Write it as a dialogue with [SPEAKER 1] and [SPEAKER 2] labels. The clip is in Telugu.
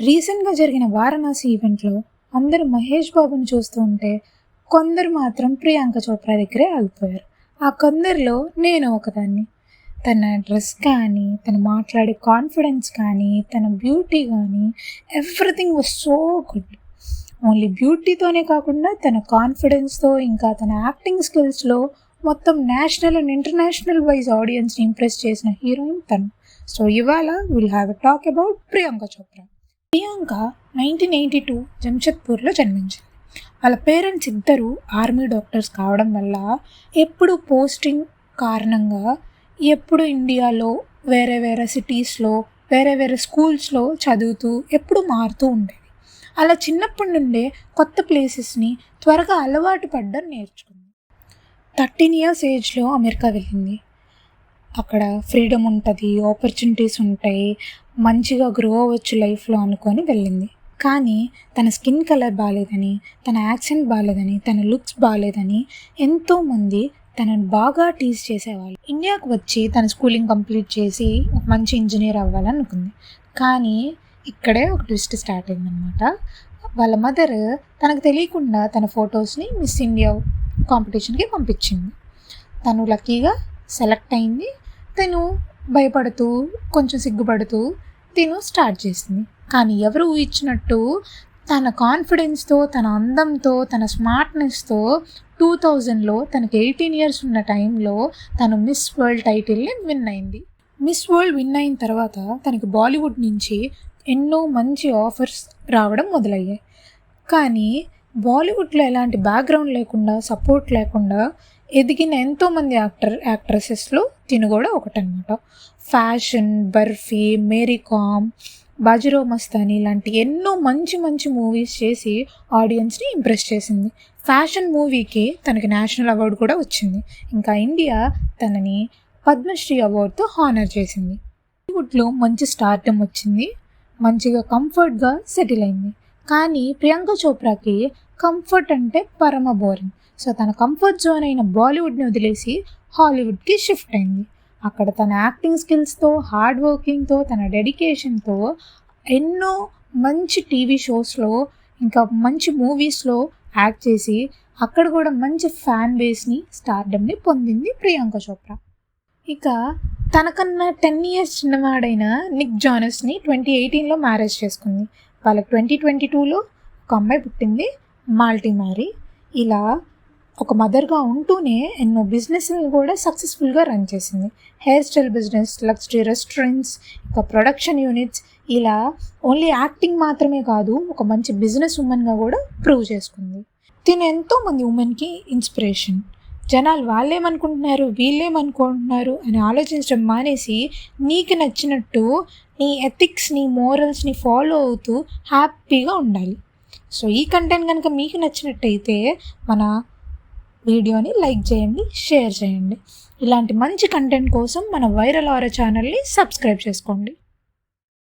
[SPEAKER 1] రీసెంట్గా జరిగిన వారణాసి ఈవెంట్లో అందరూ మహేష్ బాబుని చూస్తూ ఉంటే కొందరు మాత్రం ప్రియాంక చోప్రా దగ్గరే ఆగిపోయారు. ఆ కొందరిలో నేను ఒకదాన్ని. తన డ్రెస్ కానీ తను మాట్లాడే కాన్ఫిడెన్స్ కానీ తన బ్యూటీ కానీ everything was so good. Only బ్యూటీతోనే కాకుండా తన కాన్ఫిడెన్స్తో ఇంకా తన యాక్టింగ్ స్కిల్స్లో మొత్తం నేషనల్ అండ్ ఇంటర్నేషనల్ వైజ్ ఆడియన్స్ని ఇంప్రెస్ చేసిన హీరోయిన్ తను. సో ఇవాళ will have a talk about Priyanka Chopra. Priyanka nineteen eighty two జంషెద్పూర్లో జన్మించింది. వాళ్ళ పేరెంట్స్ ఇద్దరు ఆర్మీ డాక్టర్స్ కావడం వల్ల ఎప్పుడు పోస్టింగ్ కారణంగా ఎప్పుడు ఇండియాలో వేరే వేరే సిటీస్లో వేరే వేరే స్కూల్స్లో చదువుతూ ఎప్పుడు మారుతూ ఉండేది. అలా చిన్నప్పటి నుండే కొత్త ప్లేసెస్ని త్వరగా అలవాటు పడ్డం నేర్చుకుంది. థర్టీన్ ఇయర్స్ ఏజ్లో అమెరికా వెళ్ళింది. అక్కడ ఫ్రీడమ్ ఉంటుంది ఆపర్చునిటీస్ ఉంటాయి మంచిగా గ్రో అవ్వచ్చు లైఫ్లో అనుకొని వెళ్ళింది. కానీ తన స్కిన్ కలర్ బాగాలేదని తన యాక్సెంట్ బాగాలేదని తన లుక్స్ బాగాలేదని ఎంతోమంది తనను బాగా టీజ్ చేసేవాళ్ళు. ఇండియాకు వచ్చి తన స్కూలింగ్ కంప్లీట్ చేసి ఒక మంచి ఇంజనీర్ అవ్వాలనుకుంది. కానీ ఇక్కడే ఒక ట్విస్ట్ స్టార్ట్ అయిందనమాట వాళ్ళ మదర్ తనకు తెలియకుండా తన ఫొటోస్ని మిస్ ఇండియా కాంపిటీషన్కి పంపించింది. తను లక్కీగా సెలెక్ట్ అయింది. తను భయపడుతూ కొంచెం సిగ్గుపడుతూ తిను స్టార్ట్ చేసింది. కానీ ఎవరు ఊహించినట్టు తన కాన్ఫిడెన్స్తో తన అందంతో తన స్మార్ట్నెస్తో టూ థౌజండ్లో తనకి ఎయిటీన్ ఇయర్స్ ఉన్న టైంలో తను మిస్ వరల్డ్ టైటిల్ని విన్ అయింది. మిస్ వరల్డ్ విన్ అయిన తర్వాత తనకి బాలీవుడ్ నుంచి ఎన్నో మంచి ఆఫర్స్ రావడం మొదలయ్యాయి. కానీ బాలీవుడ్లో ఎలాంటి బ్యాక్గ్రౌండ్ లేకుండా సపోర్ట్ లేకుండా ఎదిగిన ఎంతోమంది యాక్టర్ యాక్ట్రసెస్లో తిను కూడా ఒకటనమాట ఫ్యాషన్ బర్ఫీ మేరీ కామ్ బాజీరావ్ మస్తాని ఇలాంటి ఎన్నో మంచి మంచి మూవీస్ చేసి ఆడియన్స్ని ఇంప్రెస్ చేసింది. ఫ్యాషన్ మూవీకి తనకి నేషనల్ అవార్డు కూడా వచ్చింది. ఇంకా ఇండియా తనని పద్మశ్రీ అవార్డుతో హానర్ చేసింది. బాలీవుడ్లో మంచి స్టార్టమ్ వచ్చింది. మంచిగా కంఫర్ట్గా సెటిల్ అయింది. కానీ ప్రియాంక చోప్రాకి కంఫర్ట్ అంటే పరమ బోరింగ్. సో తన కంఫర్ట్ జోన్ అయిన బాలీవుడ్ని వదిలేసి హాలీవుడ్కి షిఫ్ట్ అయింది. అక్కడ తన యాక్టింగ్ స్కిల్స్తో హార్డ్ వర్కింగ్తో తన డెడికేషన్తో ఎన్నో మంచి టీవీ షోస్లో ఇంకా మంచి మూవీస్లో యాక్ట్ చేసి అక్కడ కూడా మంచి ఫ్యాన్ బేస్ని స్టార్డమ్ని పొందింది ప్రియాంక చోప్రా. ఇక తనకన్నా టెన్ ఇయర్స్ చిన్నవాడైన నిక్ జానస్ని ట్వంటీ ఎయిటీన్లో మ్యారేజ్ చేసుకుంది. వాళ్ళకి ట్వంటీ ట్వంటీ టూలో ఒక అమ్మాయి పుట్టింది మాల్టీ మారీ ఇలా ఒక మదర్గా ఉంటూనే ఎన్నో బిజినెస్ని కూడా సక్సెస్ఫుల్గా రన్ చేసింది. Hair style business luxury restaurants ఇంకా ప్రొడక్షన్ యూనిట్స్. ఇలా ఓన్లీ యాక్టింగ్ మాత్రమే కాదు ఒక మంచి బిజినెస్ ఉమెన్గా కూడా ప్రూవ్ చేసుకుంది. తిను ఎంతోమంది ఉమెన్కి ఇన్స్పిరేషన్. జనాలు వాళ్ళేమనుకుంటున్నారు? వీళ్ళేమనుకుంటున్నారు? అని ఆలోచించడం మానేసి నీకు నచ్చినట్టు నీ ఎథిక్స్ని మోరల్స్ని ఫాలో అవుతూ హ్యాపీగా ఉండాలి. సో ఈ కంటెంట్ కనుక మీకు నచ్చినట్టయితే మన వీడియోని లైక్ చేయండి షేర్ చేయండి. ఇలాంటి మంచి కంటెంట్ కోసం మన వైరల్ ఆరో ఛానల్ని సబ్స్క్రైబ్ చేసుకోండి.